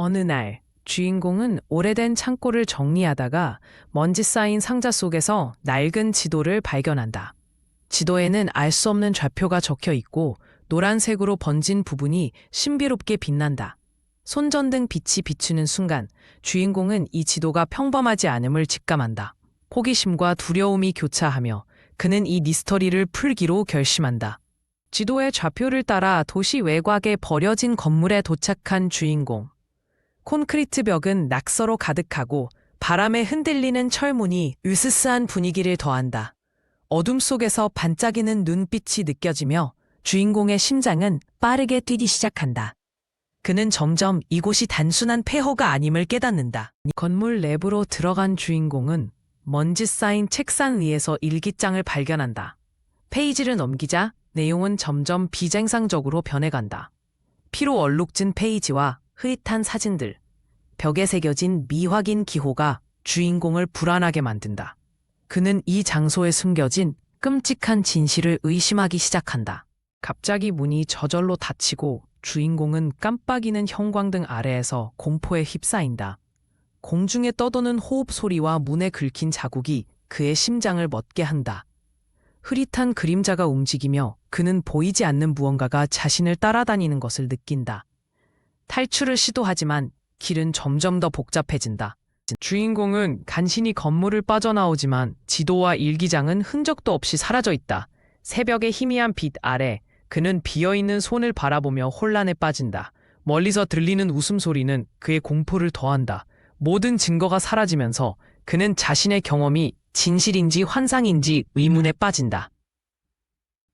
어느 날 주인공은 오래된 창고를 정리하다가 먼지 쌓인 상자 속에서 낡은 지도를 발견한다. 지도에는 알 수 없는 좌표가 적혀 있고 노란색으로 번진 부분이 신비롭게 빛난다. 손전등 빛이 비추는 순간 주인공은 이 지도가 평범하지 않음을 직감한다. 호기심과 두려움이 교차하며 그는 이 미스터리를 풀기로 결심한다. 지도의 좌표를 따라 도시 외곽에 버려진 건물에 도착한 주인공. 콘크리트 벽은 낙서로 가득하고 바람에 흔들리는 철문이 으스스한 분위기를 더한다. 어둠 속에서 반짝이는 눈빛이 느껴지며 주인공의 심장은 빠르게 뛰기 시작한다. 그는 점점 이곳이 단순한 폐허가 아님을 깨닫는다. 건물 내부로 들어간 주인공은 먼지 쌓인 책상 위에서 일기장을 발견한다. 페이지를 넘기자 내용은 점점 비정상적으로 변해간다. 피로 얼룩진 페이지와 흐릿한 사진들, 벽에 새겨진 미확인 기호가 주인공을 불안하게 만든다. 그는 이 장소에 숨겨진 끔찍한 진실을 의심하기 시작한다. 갑자기 문이 저절로 닫히고 주인공은 깜빡이는 형광등 아래에서 공포에 휩싸인다. 공중에 떠도는 호흡 소리와 문에 긁힌 자국이 그의 심장을 멎게 한다. 흐릿한 그림자가 움직이며 그는 보이지 않는 무언가가 자신을 따라다니는 것을 느낀다. 탈출을 시도하지만 길은 점점 더 복잡해진다. 주인공은 간신히 건물을 빠져나오지만 지도와 일기장은 흔적도 없이 사라져 있다. 새벽의 희미한 빛 아래 그는 비어있는 손을 바라보며 혼란에 빠진다. 멀리서 들리는 웃음소리는 그의 공포를 더한다. 모든 증거가 사라지면서 그는 자신의 경험이 진실인지 환상인지 의문에 빠진다.